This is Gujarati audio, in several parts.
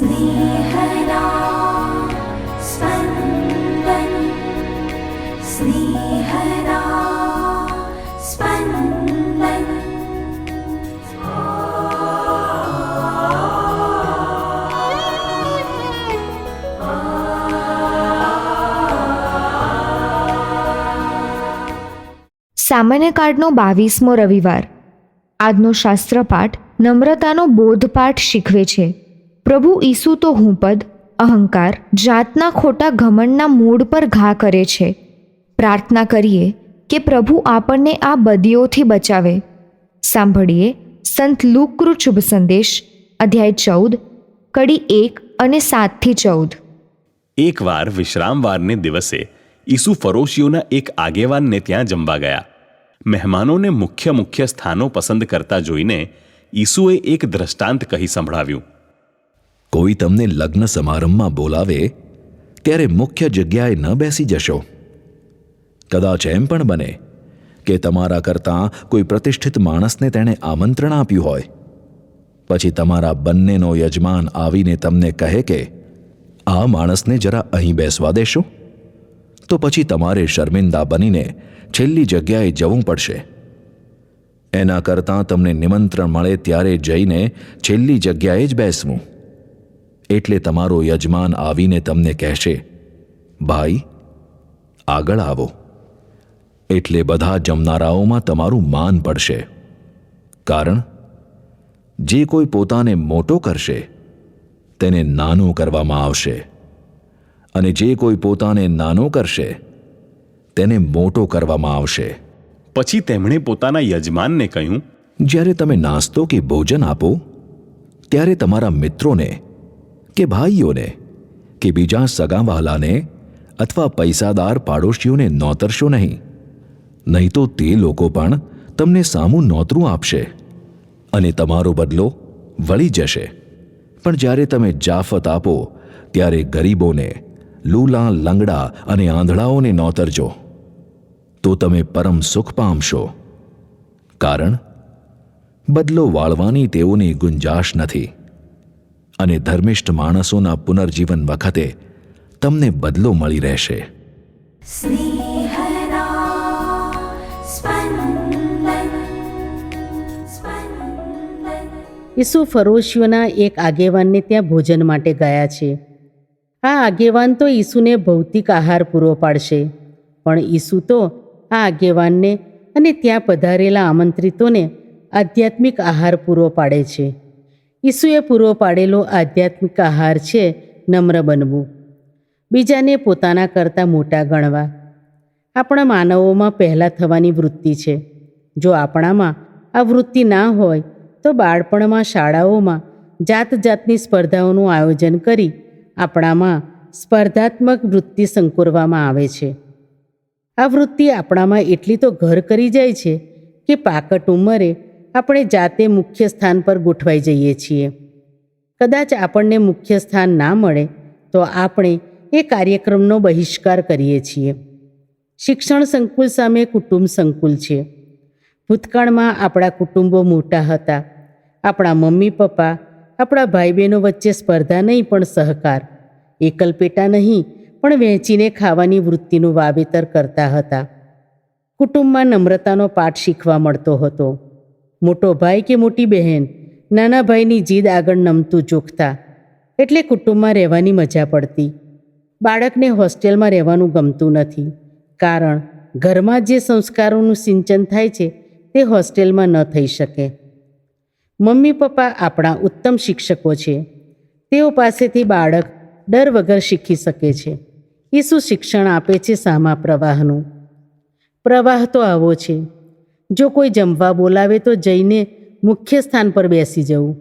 स्नेहदा स्पन्दन् स्नेहदा स्पन्दन् સામાન્ય કાર્ડનો બાવીસમો રવિવાર આજનો શાસ્ત્રપાઠ નમ્રતાનો બોધપાઠ શીખવે છે પ્રભુ ઈસુ તો હુંપદ અહંકાર, જાતના ખોટા ઘમંડના મૂળ પર ઘા કરે છે. પ્રાર્થના કરીએ કે પ્રભુ આપણને આ બદીઓથી બચાવે. સાંભળીએ સંત લુકૃ શુભ સંદેશ, અધ્યાય ચૌદ, કડી એક અને સાતથી ચૌદ. એકવાર વિશ્રામવારને દિવસે ઈસુ ફરોશીઓના એક આગેવાનને ત્યાં જમવા ગયા. મહેમાનોને મુખ્ય મુખ્ય સ્થાનો પસંદ કરતા જોઈને ઈસુએ એક દ્રષ્ટાંત કહી સંભળાવ્યું. કોઈ તમને લગ્ન સમારંભમાં બોલાવે, ત્યારે મુખ્ય જગ્યાએ ન બેસી જશો. કદાચ એમ પણ બને કે તમારા કરતાં કોઈ પ્રતિષ્ઠિત માણસને તેણે આમંત્રણ આપ્યું હોય. પછી તમારા બંનેનો યજમાન આવીને તમને કહે કે, આ માણસને જરા અહીં બેસવા દેશો. તો પછી તમારે શર્મિંદા બનીને છેલ્લી જગ્યાએ જવું પડશે. એના કરતાં તમને નિમંત્રણ મળે ત્યારે જઈને છેલ્લી જગ્યાએ જ બેસવું. એટલે તમારો યજમાન આવીને તમને કહેશે ભાઈ આગળ આવો. એટલે બધા જમનારાઓમાં તમારું માન પડશે. કારણ જે કોઈ પોતાને મોટો કરશે તેને નાનો કરવામાં આવશે. અને જે કોઈ પોતાને નાનો કરશે તેને મોટો કરવામાં આવશે. પછી તેમણે પોતાના યજમાનને કહ્યું જ્યારે તમે નાસ્તો કે ભોજન આપો ત્યારે તમારા મિત્રોને કે ભાઈઓને, કે બીજા સગાવહાલાને અથવા પૈસાદાર પાડોશીઓને નોતરશો નહીં. નહીં તો તે લોકો પણ તમને સામું નોતરું આપશે અને તમારો બદલો વળી જશે. પણ જ્યારે તમે જાફત આપો, ત્યારે ગરીબોને, લૂલા લંગડા અને આંધળાઓને નોતરજો. તો તમે પરમ સુખ પામશો. કારણ, બદલો વાળવાની તેઓની ગુંજાશ નથી. અને ધર્મિષ્ઠ માણસોના પુનર્જીવન વખતે તમને બદલો મળી રહેશે. ઈસુ ફરોશીઓના એક આગેવાનને ત્યાં ભોજન માટે ગયા છે. આ આગેવાન તો ઈસુને ભૌતિક આહાર પૂરો પાડશે. પણ ઈસુ તો આ આગેવાનને અને ત્યાં પધારેલા આમંત્રિતોને આધ્યાત્મિક આહાર પૂરો પાડે છે. ઈસુએ પૂરો પાડેલો આધ્યાત્મિક આહાર છે નમ્ર બનવું. બીજાને પોતાના કરતાં મોટા ગણવા. આપણા માનવોમાં પહેલાં થવાની વૃત્તિ છે. જો આપણામાં આ વૃત્તિ ના હોય, તો બાળપણમાં શાળાઓમાં જાત જાતની સ્પર્ધાઓનું આયોજન કરી આપણામાં સ્પર્ધાત્મક વૃત્તિ સંકોરવામાં આવે છે. આ વૃત્તિ આપણામાં એટલી તો ઘર કરી જાય છે કે પાકટ ઉંમરે આપણે જાતે મુખ્ય સ્થાન પર ગોઠવાઈ જઈએ છીએ. કદાચ આપણને મુખ્ય સ્થાન ના મળે, તો આપણે એ કાર્યક્રમનો બહિષ્કાર કરીએ છીએ. શિક્ષણ સંકુલ સામે કુટુંબ સંકુલ છે. ભૂતકાળમાં આપણા કુટુંબો મોટા હતા. આપણા મમ્મી, પપ્પા, આપણા ભાઈ બહેનો વચ્ચે સ્પર્ધા નહીં, પણ સહકાર. એકલ પેટા નહીં, પણ વહેંચીને ખાવાની વૃત્તિનું વાવેતર કરતા હતા. કુટુંબમાં નમ્રતાનો પાઠ શીખવા મળતો હતો. મોટો ભાઈ કે મોટી બહેન? નાના ભાઈની જીદ આગળ નમતું જોખતા એટલે કુટુંબમાં રહેવાની મજા પડતી. બાળકને હોસ્ટેલમાં રહેવાનું ગમતું નથી. કારણ, ઘરમાં જે સંસ્કારોનું સિંચન થાય છે, તે હોસ્ટેલમાં ન થઈ શકે. મમ્મી પપ્પા આપણા ઉત્તમ શિક્ષકો છે. તેઓ પાસેથી બાળક ડર વગર શીખી શકે છે. ઈસુ શિક્ષણ આપે છે સામા પ્રવાહનું. પ્રવાહ તો આવો છે. જો કોઈ જમવા બોલાવે તો જઈને મુખ્ય સ્થાન પર બેસી જવું.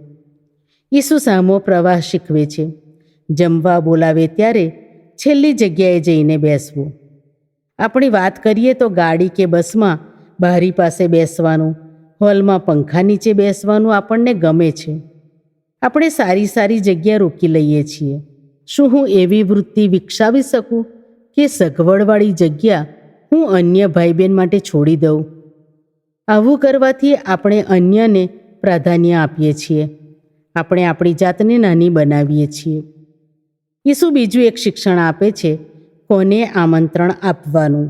ઈસુ સામો પ્રવાહ શીખવે છે. જમવા બોલાવે ત્યારે છેલ્લી જગ્યાએ જઈને બેસવું. આપણી વાત કરીએ તો ગાડી કે બસમાં બારી પાસે બેસવાનું, હોલમાં પંખા નીચે બેસવાનું આપણને ગમે છે. આપણે સારી સારી જગ્યા રોકી લઈએ છીએ. શું હું એવી વૃત્તિ વિકસાવી શકું કે સગવડવાળી જગ્યા હું અન્ય ભાઈ બહેન માટે છોડી દઉં? આવું કરવાથી આપણે અન્યને પ્રાધાન્ય આપીએ છીએ. આપણે આપણી જાતને નાની બનાવીએ છીએ. ઈસુ બીજું એક શિક્ષણ આપે છે, કોને આમંત્રણ આપવાનું?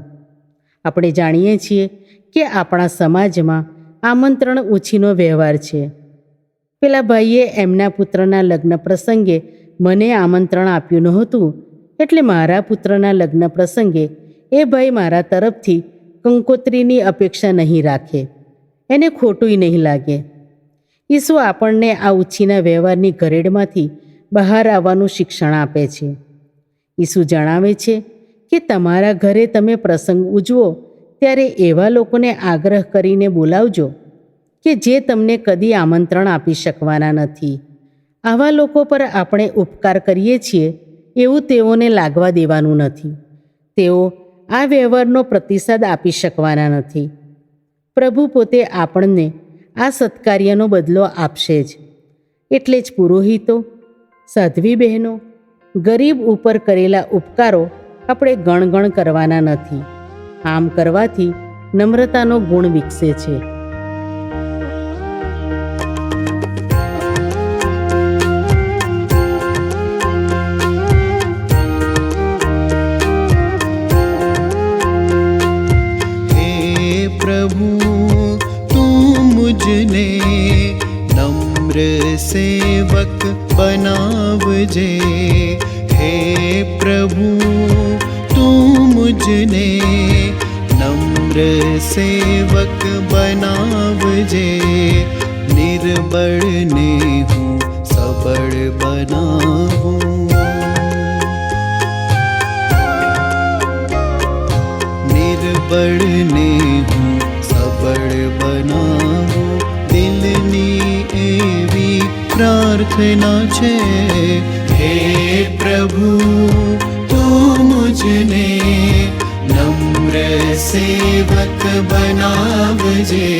આપણે જાણીએ છીએ કે આપણા સમાજમાં આમંત્રણ ઓછીનો વ્યવહાર છે. પેલા ભાઈએ એમના પુત્રના લગ્ન પ્રસંગે મને આમંત્રણ આપ્યું નહોતું, એટલે મારા પુત્રના લગ્ન પ્રસંગે એ ભાઈ મારા તરફથી કંકોત્રીની અપેક્ષા નહીં રાખે. એને ખોટુંય નહીં લાગે. ઈસુ આપણને આ ઉછીના વ્યવહારની ઘરેડમાંથી બહાર આવવાનું શિક્ષણ આપે છે. ઈસુ જણાવે છે કે તમારા ઘરે તમે પ્રસંગ ઉજવો ત્યારે એવા લોકોને આગ્રહ કરીને બોલાવજો કે જે તમને કદી આમંત્રણ આપી શકવાના નથી. આવા લોકો પર આપણે ઉપકાર કરીએ છીએ એવું તેઓને લાગવા દેવાનું નથી. તેઓ આ વ્યવહારનો પ્રતિસાદ આપી શકવાના નથી. પ્રભુ પોતે આપણને આ સત્કાર્યનો બદલો આપશે જ. એટલે જ પુરોહિતો, સાધ્વી બહેનો, ગરીબ ઉપર કરેલા ઉપકારો આપણે ગણગણ કરવાના નથી. આમ કરવાથી નમ્રતાનો ગુણ વિકસે છે. બનાવજે. હે પ્રભુ તું મુજને નમ્ર સેવક બનાવજે. નિર્બળને હું સબળ બનાવું. નિર્બળને પ્રાર્થના છે હે પ્રભુ તું મુજને નમ્ર સેવક બનાવજે.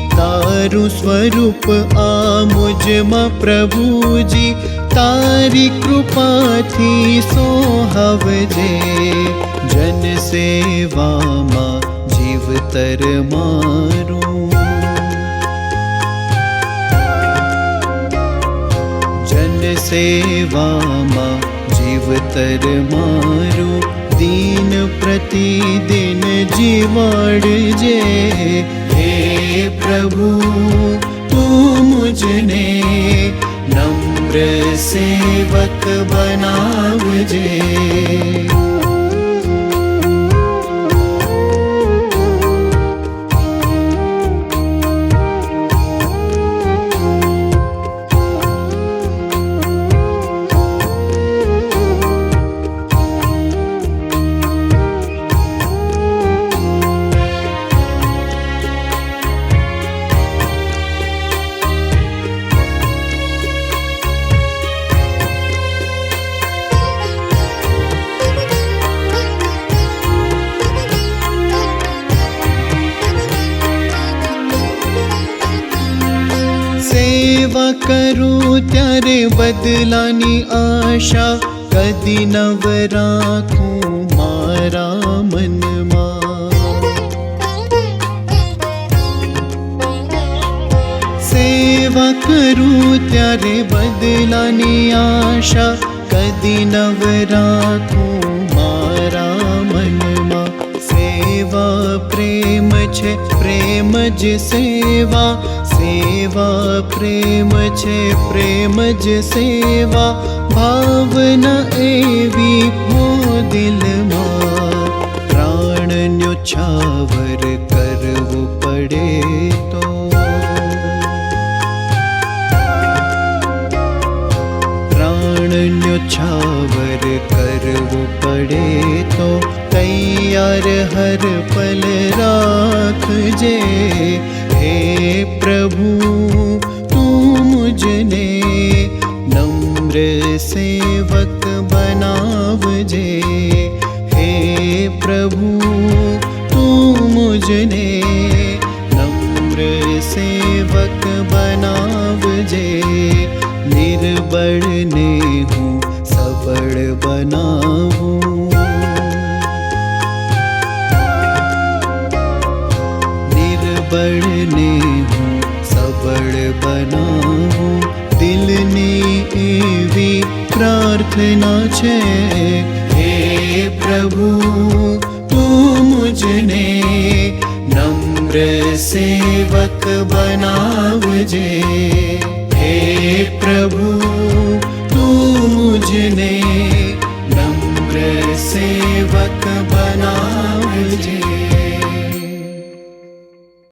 તારું સ્વરૂપ આ મુજમાં પ્રભુજી તારી કૃપાથી સોહવજે જન સેવામાં જીવતર મારું જન સેવામાં જીવતર મારું દીન પ્રતિદિન જીવાડજે હે પ્રભુ તું મુજને નમ્ર સેવક करूं त्यारे बदलानी आशा कदि नव राखूं मारा बदलानि सेवा कु त्यारे बदलानी आशा कदि नव राथु मारा मनमा। सेवा प्रेम छे प्रेम ज सेवा સેવા પ્રેમ છે પ્રેમ જ સેવા ભાવના એવી હો દિલમાં પ્રાણન્યો છાવર કરવું પડે તો પ્રાણન્યો છાવર કરવું પડે તો તૈયાર હર પલ રાખજે હે પ્રભુ તું મુજને નમ્ર સેવક બનાવજે હે પ્રભુ તું મુજને નમ્ર સેવક प्रभु तू मुझने नम्र सेवक बनावजे हे प्रभु तू मुझने नम्र सेवक